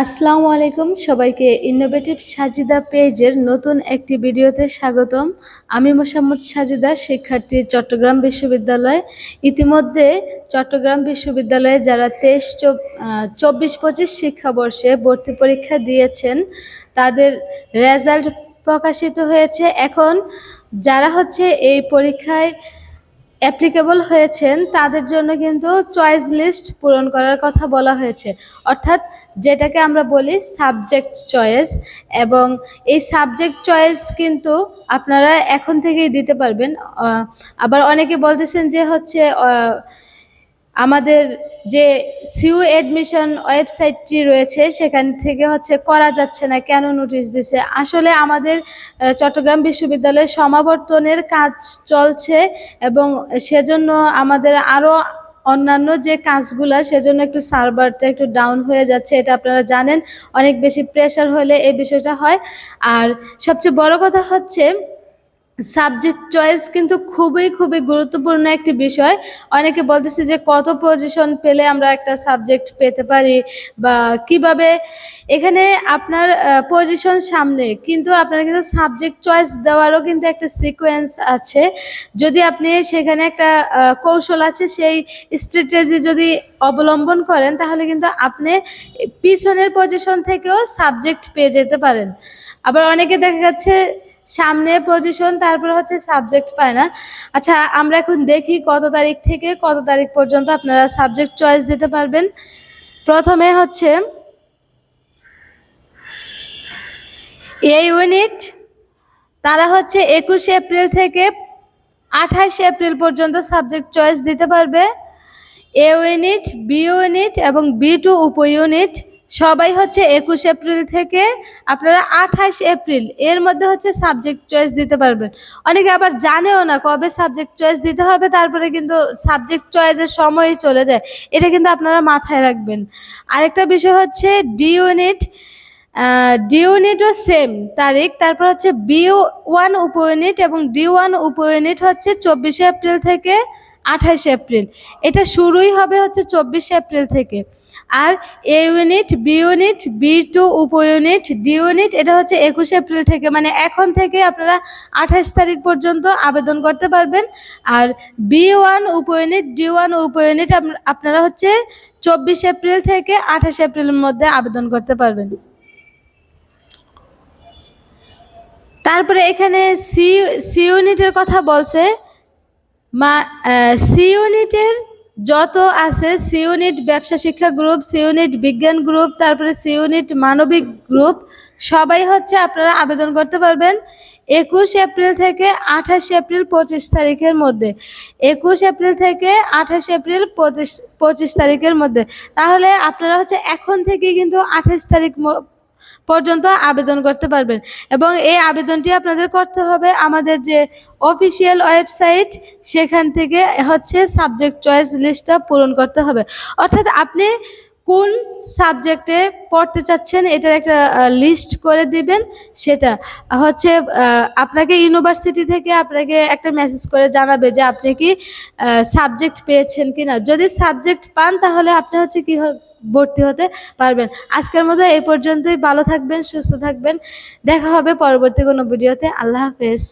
আসসালামু আলাইকুম, সবাইকে ইনোভেটিভ সাজিদা পেজের নতুন একটি ভিডিওতে স্বাগতম। আমি মোসাম্মদ সাজিদা, শিক্ষার্থী চট্টগ্রাম বিশ্ববিদ্যালয়। ইতিমধ্যে চট্টগ্রাম বিশ্ববিদ্যালয়ে যারা তেইশ চব্বিশ পঁচিশ শিক্ষাবর্ষে ভর্তি পরীক্ষা দিয়েছেন, তাদের রেজাল্ট প্রকাশিত হয়েছে। এখন যারা হচ্ছে এই পরীক্ষায় অ্যাপ্লিকেবল হয়েছেন, তাদের জন্য কিন্তু চয়েস লিস্ট পূরণ করার কথা বলা হয়েছে। অর্থাৎ যেটাকে আমরা বলি সাবজেক্ট চয়েস এবং এই সাবজেক্ট চয়েস কিন্তু আপনারা এখন থেকেই দিতে পারবেন। আবার অনেকে বলতেছেন যে হচ্ছে আমাদের যে সিউ এডমিশন ওয়েবসাইটটি রয়েছে, সেখান থেকে হচ্ছে করা যাচ্ছে না, কেন নোটিশ দিছে? আসলে আমাদের চট্টগ্রাম বিশ্ববিদ্যালয়ে সমাবর্তনের কাজ চলছে এবং সেজন্য আমাদের আরও অন্যান্য যে কাজগুলা, সেজন্য একটু সার্ভারটা একটু ডাউন হয়ে যাচ্ছে, এটা আপনারা জানেন। অনেক বেশি প্রেশার হলে এই বিষয়টা হয়। আর সবচেয়ে বড় কথা হচ্ছে সাবজেক্ট চয়েস কিন্তু খুবই খুবই গুরুত্বপূর্ণ একটি বিষয়। অনেকে বলতেছে যে কত পজিশন পেলে আমরা একটা সাবজেক্ট পেতে পারি বা কীভাবে? এখানে আপনার পজিশন সামনে, কিন্তু আপনার কিন্তু সাবজেক্ট চয়েস দেওয়ারও কিন্তু একটা সিকোয়েন্স আছে। যদি আপনি সেখানে একটা কৌশল আছে, সেই স্ট্র্যাটেজি যদি অবলম্বন করেন, তাহলে কিন্তু আপনি পিছনের পজিশন থেকেও সাবজেক্ট পেয়ে যেতে পারেন। আবার অনেকে দেখা যাচ্ছে সামনে পজিশন তারপর হচ্ছে সাবজেক্ট পায় না। আচ্ছা আমরা এখন দেখি কত তারিখ থেকে কত তারিখ পর্যন্ত আপনারা সাবজেক্ট চয়েস দিতে পারবেন। প্রথমে হচ্ছে এই ইউনিট তারা হচ্ছে একুশে এপ্রিল থেকে আঠাশ এপ্রিল পর্যন্ত সাবজেক্ট চয়েস দিতে পারবে। এ ইউনিট বি ইউনিট এবং বি টু উপ ইউনিট সবাই হচ্ছে একুশ এপ্রিল থেকে আপনারা আঠাশ এপ্রিল, এর মধ্যে হচ্ছে সাবজেক্ট চয়েস দিতে পারবেন। অনেকে আবার জানেও না কবে সাবজেক্ট চয়েস দিতে হবে, তারপরে কিন্তু সাবজেক্ট চয়েসের সময়ই চলে যায়। এটা কিন্তু আপনারা মাথায় রাখবেন। আরেকটা বিষয় হচ্ছে ডি ইউনিট ডি ইউনিটও সেম তারিখ, তারপর হচ্ছে বি ওয়ান উপ ইউনিট এবং ডি ওয়ান উপ ইউনিট হচ্ছে চব্বিশে এপ্রিল থেকে আঠাশে এপ্রিল। এটা শুরুই হবে হচ্ছে চব্বিশে এপ্রিল থেকে। আর A unit, B unit, B two উপ ইউনিট, ডি ইউনিট, এটা হচ্ছে একুশে এপ্রিল থেকে। মানে এখন থেকে আপনারা আঠাশ তারিখ পর্যন্ত আবেদন করতে পারবেন। আর বি ওয়ান উপ ইউনিট, ডি ওয়ান উপ ইউনিট আপনারা হচ্ছে চব্বিশ এপ্রিল থেকে আঠাশ এপ্রিলের মধ্যে আবেদন করতে পারবেন। তারপরে এখানে সি সি ইউনিটের কথা বলছে। মা সি ইউনিটের যত আছে সি ইউনিট ব্যবসা শিক্ষা গ্রুপ সি ইউনিট বিজ্ঞান গ্রুপ, তারপরে সি ইউনিট মানবিক গ্রুপ, সবাই হচ্ছে আপনারা আবেদন করতে পারবেন একুশ এপ্রিল থেকে আঠাশ এপ্রিল পঁচিশ তারিখের মধ্যে। একুশ এপ্রিল থেকে আঠাশ এপ্রিল পঁচিশ পঁচিশ তারিখের মধ্যে। তাহলে আপনারা হচ্ছে এখন থেকে কিন্তু আঠাশ তারিখ পর্যন্ত আবেদন করতে পারবেন। এবং এই আবেদনটি আপনাদের করতে হবে আমাদের যে অফিসিয়াল ওয়েবসাইট, সেখান থেকে হচ্ছে সাবজেক্ট চয়েস লিস্টটা পূরণ করতে হবে। অর্থাৎ আপনি কোন সাবজেক্টে পড়তে চাচ্ছেন এটার একটা লিস্ট করে দিবেন। সেটা হচ্ছে আপনাকে ইউনিভার্সিটি থেকে আপনাকে একটা মেসেজ করে জানাবে যে আপনি কি সাবজেক্ট পেয়েছেন কিনা। যদি সাবজেক্ট পান তাহলে আপনি হচ্ছে কি ভর্তি হতে পারবেন। আজকের মতো এই পর্যন্তই। ভালো থাকবেন, সুস্থ থাকবেন। দেখা হবে পরবর্তী কোনো ভিডিওতে। আল্লাহ হাফেজ।